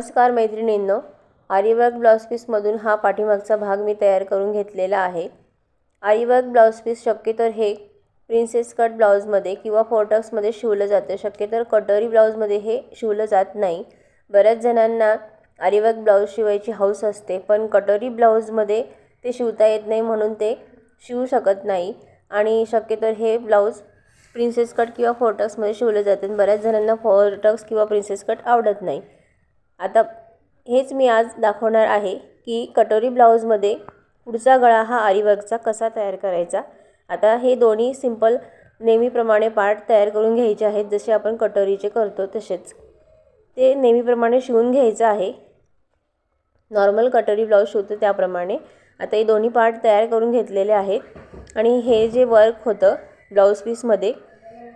नमस्कार मैत्रिणींनो आरीवर्क ब्लाऊज पीसमधून हा पाठीमागचा भाग मी तयार करून घेतलेला आहे. आरीवर्क ब्लाऊज पीस शक्यतर हे प्रिन्सेस कट ब्लाऊजमध्ये किंवा फोर्टक्समध्ये शिवलं जातं. शक्यतर कटोरी ब्लाऊजमध्ये हे शिवलं जात नाही. बऱ्याच जणांना आरीवर्क ब्लाऊज शिवायची हौस असते पण कटोरी ब्लाऊजमध्ये ते शिवता येत नाही म्हणून ते शिवू शकत नाही. आणि शक्यतर हे ब्लाऊज प्रिन्सेस कट किंवा फोर्टक्समध्ये शिवलं जातं. बऱ्याच जणांना फोर्टक्स किंवा प्रिन्सेस कट आवडत नाही. आता हेच मी आज दाखवणार आहे की कटोरी ब्लाऊजमध्ये पुढचा गळा हा आरीवर्कचा कसा तयार करायचा. आता हे दोन्ही सिंपल नेहमीप्रमाणे पार्ट तयार करून घ्यायचे आहेत जसे आपण कटोरीचे करतो तसेच. ते नेहमीप्रमाणे शिवून घ्यायचं आहे. नॉर्मल कटोरी ब्लाऊज शिवतो त्याप्रमाणे. आता हे दोन्ही पार्ट तयार करून घेतलेले आहेत आणि हे जे वर्क होतं ब्लाऊज पीसमध्ये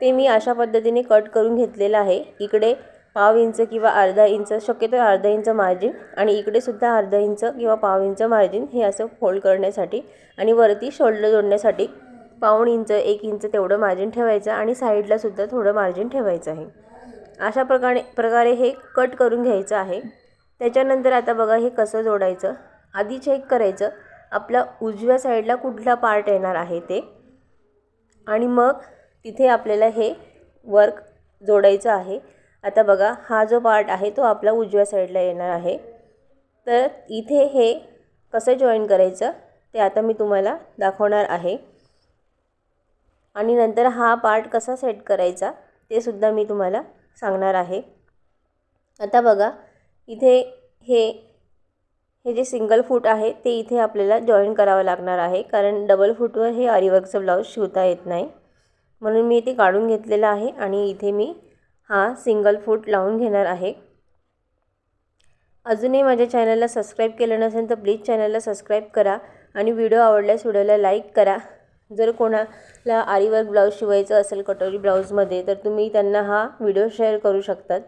ते मी अशा पद्धतीने कट करून घेतलेलं आहे. इकडे पाव इंच किंवा अर्धा इंच शक्यतो अर्धा इंच मार्जिन आणि इकडे सुद्धा अर्धा इंच किंवा पाव इंच मार्जिन हे असं फोल्ड करण्यासाठी आणि वरती शोल्डर जोडण्यासाठी पाऊण इंच एक इंच तेवढं मार्जिन ठेवायचं आणि साईडलासुद्धा थोडं मार्जिन ठेवायचं आहे. अशा प्रकारे प्रकारे हे कट करून घ्यायचं आहे. त्याच्यानंतर आता बघा हे कसं जोडायचं. आधी चेक करायचं. आपल्या उजव्या साईडला कुठला पार्ट येणार आहे ते. आणि मग तिथे आपल्याला हे वर्क जोडायचं आहे. आता बघा हा जो पार्ट आहे तो आपला उजव्या साईडला येणार आहे. तर इथे हे कसं जॉईन करायचं ते आता मी तुम्हाला दाखवणार आहे. आणि नंतर हा पार्ट कसा सेट करायचा ते सुद्धा मी तुम्हाला सांगणार आहे. आता बघा इथे हे हे जे सिंगल फूट आहे ते इथे आपल्याला जॉईन करावं लागणार आहे. कारण डबल फूटवर हे आरीवर्कचं ब्लाऊज शिवता येत नाही. म्हणून मी इथे काढून घेतलेलं आहे आणि इथे मी हा सिंगल फूट लावून घेणार आहे. अजूनही माझ्या चॅनलला सबस्क्राईब केलं नसेल तर प्लीज चॅनलला सबस्क्राईब करा आणि व्हिडिओ आवडल्यास व्हिडिओला लाईक करा. जर कोणाला आरीवर्क ब्लाऊज शिवायचं असेल कटोरी ब्लाऊजमध्ये तर तुम्ही त्यांना हा व्हिडिओ शेअर करू शकतात.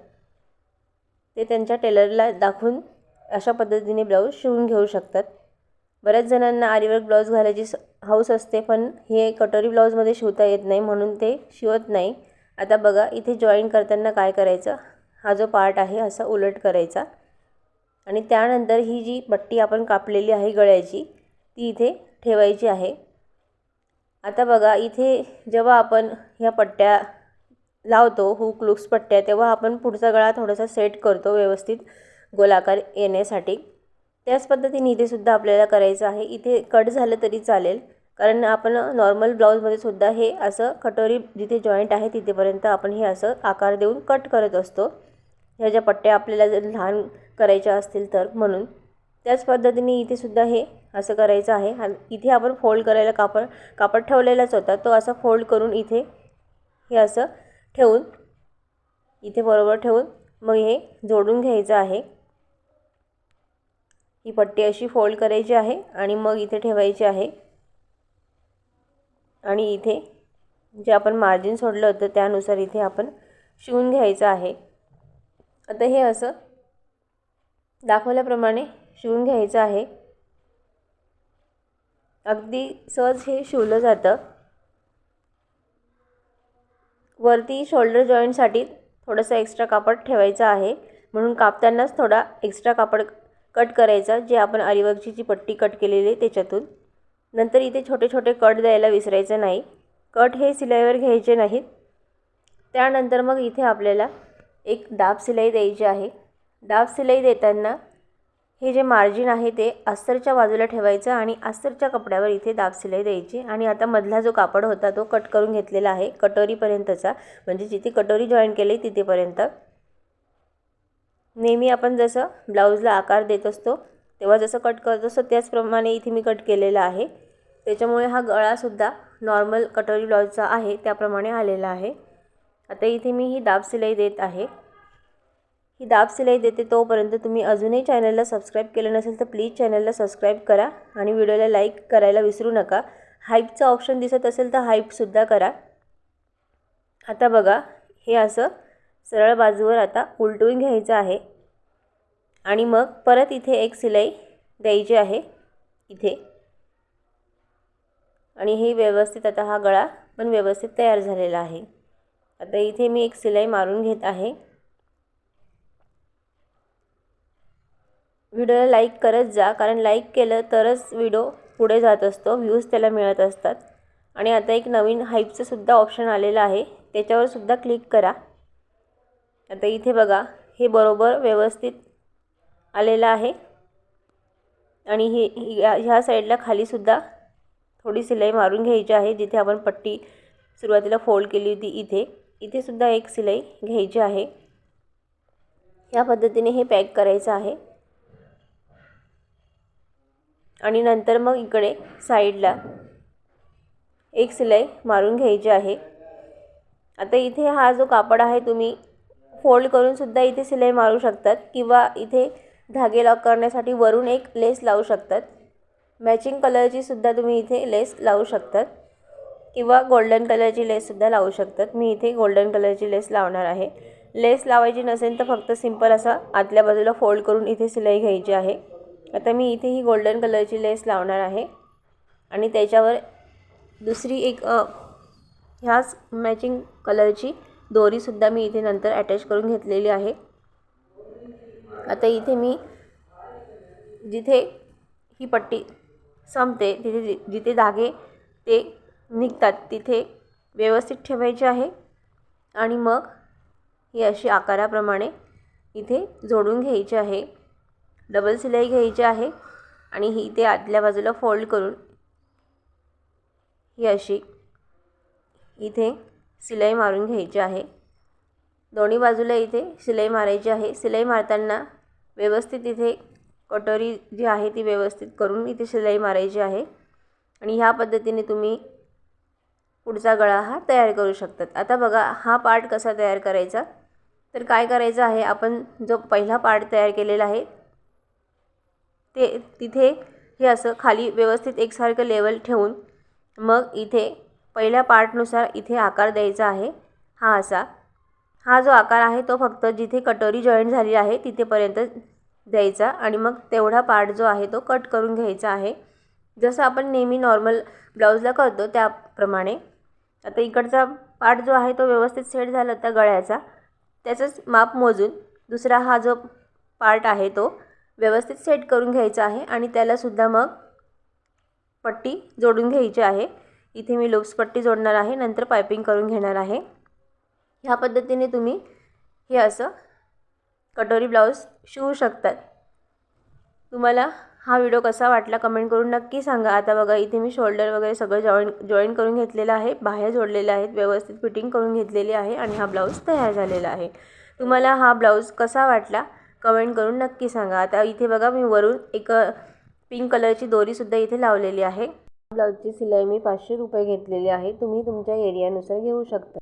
ते त्यांच्या टेलरला दाखवून अशा पद्धतीने ब्लाऊज शिवून घेऊ शकतात. बऱ्याच जणांना आरीवर्क ब्लाऊज घालायची हौस असते पण हे कटोरी ब्लाऊजमध्ये शिवता येत नाही म्हणून ते शिवत नाही. आता बघा इथे जॉईन करताना काय करायचं? हा जो पार्ट आहे असा उलट करायचा. आणि त्यानंतर ही जी पट्टी आपण कापलेली आहे गळ्याची ती इथे ठेवायची आहे. आता बघा इथे जेव्हा आपण ह्या पट्ट्या लावतो हुक लुक्स पट्ट्या तेव्हा आपण पुढचा गळा थोडासा सेट करतो व्यवस्थित गोलाकार येण्यासाठी. त्याच पद्धतीने इथे सुद्धा आपल्याला करायचं आहे. इथे कट झालं तरी चालेल. कारण आपण नॉर्मल ब्लाऊजमध्ये सुद्धा हे असं कटोरी जिथे जॉईंट आहे तिथेपर्यंत आपण हे असं आकार देऊन कट करत असतो. ह्या ज्या पट्ट्या आपल्याला जर लहान करायच्या असतील तर म्हणून. त्याच पद्धतीने इथे सुद्धा हे असं करायचं आहे. इथे आपण फोल्ड करायला कापड कापड ठेवलेलाच होता. तो असा फोल्ड करून इथे हे असं ठेवून इथे बरोबर ठेवून मग हे जोडून घ्यायचं आहे. ही पट्टी अशी फोल्ड करायची आहे आणि मग इथे ठेवायची आहे. आणि इथे जे आपण मार्जिन सोडलं होतं त्यानुसार इथे आपण शिवून घ्यायचं आहे. आता हे असं दाखवल्याप्रमाणे शिवून घ्यायचं आहे. अगदी सहज हे शिवलं जातं. वरती शोल्डर जॉईंटसाठी थोडंसं एक्स्ट्रा कापड ठेवायचं आहे. म्हणून कापतानाच थोडा एक्स्ट्रा कापड कट करायचा जे आपण अरिवर्कची जी पट्टी कट केलेली आहे त्याच्यातून. नंतर इथे छोटे छोटे कट द्यायला विसरायचं नाही. कट हे सिलाईवर घ्यायचे नाहीत. त्यानंतर मग इथे आपल्याला एक दाब सिलाई द्यायची आहे. दाब सिलाई देताना हे जे मार्जिन आहे ते अस्तरच्या बाजूला ठेवायचं आणि अस्तरच्या कपड्यावर इथे दाब सिलाई द्यायची. आणि आता मधला जो कापड होता तो कट करून घेतलेला आहे कटोरीपर्यंतचा. म्हणजे जिथे कटोरी जॉईन केली तिथेपर्यंत. नेहमी आपण जसं ब्लाऊजला आकार देत असतो तेव्हा जसं कट करत असतो त्याचप्रमाणे इथे मी कट केलेला आहे. त्याच्यामुळे हा गळासुद्धा नॉर्मल कटोरी ब्लाऊजचा आहे त्याप्रमाणे आलेला आहे. आता इथे मी ही दाब सिलाई देत आहे. ही दाब सिलाई देते तोपर्यंत तुम्ही अजूनही चॅनलला सबस्क्राईब केलं नसेल तर प्लीज चॅनलला सबस्क्राईब करा आणि व्हिडिओला लाईक करायला विसरू नका. हाईपचं ऑप्शन दिसत असेल तर हाईपसुद्धा करा. आता बघा हे असं सरळ बाजूवर आता उलटून घ्यायचं आहे. आणि मग परत इथे एक सिलाई द्यायची आहे इथे. आणि हे व्यवस्थित आता हा गळा पण व्यवस्थित तयार झालेला आहे. आता इथे मी एक सिलाई मारून घेत आहे. व्हिडिओला लाईक करत जा कारण लाईक केलं तरच व्हिडिओ पुढे जात असतो व्ह्यूज त्याला मिळत असतात. आणि आता एक नवीन हाईपचं सुद्धा ऑप्शन आलेलं आहे त्याच्यावर सुद्धा क्लिक करा. आता इथे बघा हे बरोबर व्यवस्थित आलेला आहे. आणि हे ह्या ह्या साईडला खालीसुद्धा थोडी सिलाई मारून घ्यायची आहे जिथे आपण पट्टी सुरुवातीला फोल्ड केली होती इथे. इथे सुद्धा एक सिलाई घ्यायची आहे. ह्या पद्धतीने हे पॅक करायचं आहे. आणि नंतर मग इकडे साईडला एक सिलाई मारून घ्यायची आहे. आता इथे हा जो कापड आहे तुम्ही फोल्ड करूनसुद्धा इथे सिलाई मारू शकतात किंवा इथे धागे लॉक करण्यासाठी वरून एक लेस लावू शकतात. मॅचिंग कलरची सुद्धा तुम्ही इथे लेस लावू शकतात. किंवा गोल्डन कलरची लेससुद्धा लावू शकतात. मी इथे गोल्डन कलरची लेस लावणार आहे. लेस लावायची नसेल तर फक्त सिंपल असा आतल्या बाजूला फोल्ड करून इथे सिलाई घ्यायची आहे. आता मी इथे ही गोल्डन कलरची लेस लावणार आहे. आणि त्याच्यावर दुसरी एक ह्याच मॅचिंग कलरची दोरीसुद्धा मी इथे नंतर अटॅच करून घेतलेली आहे. आता इथे मी जिथे ही पट्टी संपते तिथे जि जिथे धागे ते निघतात तिथे व्यवस्थित ठेवायचे आहे. आणि मग ही अशी आकाराप्रमाणे इथे जोडून घ्यायची आहे. डबल सिलाई घ्यायची आहे आणि ही इथे आतल्या बाजूला फोल्ड करून ही अशी इथे सिलाई मारून घ्यायची आहे. दोन्ही बाजूला इथे सिलाई मारायची आहे. सिलाई मारताना व्यवस्थित इथे कटोरी जी आहे ती व्यवस्थित करून इथे शिलाई मारायची आहे. आणि ह्या पद्धतीने तुम्ही पुढचा गळा हा तयार करू शकतात. आता बघा हा पार्ट कसा तयार करायचा? तर काय करायचं आहे आपण जो पहिला पार्ट तयार केलेला आहे ते तिथे हे असं खाली व्यवस्थित एकसारखं लेवल ठेवून मग इथे पहिल्या पार्टनुसार इथे आकार द्यायचा आहे. हा असा हा जो आकार आहे तो फक्त जिथे कटोरी जॉईंट झाली आहे तिथेपर्यंत द्यायचा आणि मग तेवढा पार्ट जो आहे तो कट करून घ्यायचा आहे. जसं आपण नेहमी नॉर्मल ब्लाऊजला करतो त्याप्रमाणे. आता इकडचा पार्ट जो आहे तो व्यवस्थित सेट झाला होता गळ्याचा. त्याचंच माप मोजून दुसरा हा जो पार्ट आहे तो व्यवस्थित सेट करून घ्यायचा आहे आणि त्यालासुद्धा मग पट्टी जोडून घ्यायची आहे. इथे मी लूप्स पट्टी जोडणार आहे नंतर पायपिंग करून घेणार आहे. ह्या पद्धतीने तुम्ही हे असं कटोरी ब्लाऊज शिवू शकतात. तुम्हाला हा व्हिडिओ कसा वाटला कमेंट करून नक्की सांगा. आता बघा इथे मी शोल्डर वगैरे सगळं जॉईन जॉईन करून घेतलेलं आहे. बाह्या जोडलेल्या आहेत व्यवस्थित फिटिंग करून घेतलेली आहे आणि हा ब्लाऊज तयार झालेला आहे. तुम्हाला हा ब्लाऊज कसा वाटला कमेंट करून नक्की सांगा. आता इथे बघा मी वरून एक पिंक कलरची दोरीसुद्धा इथे लावलेली आहे. ब्लाऊजची सिलाई मी पाचशे रुपये घेतलेली आहे. तुम्ही तुमच्या एरियानुसार घेऊ शकता.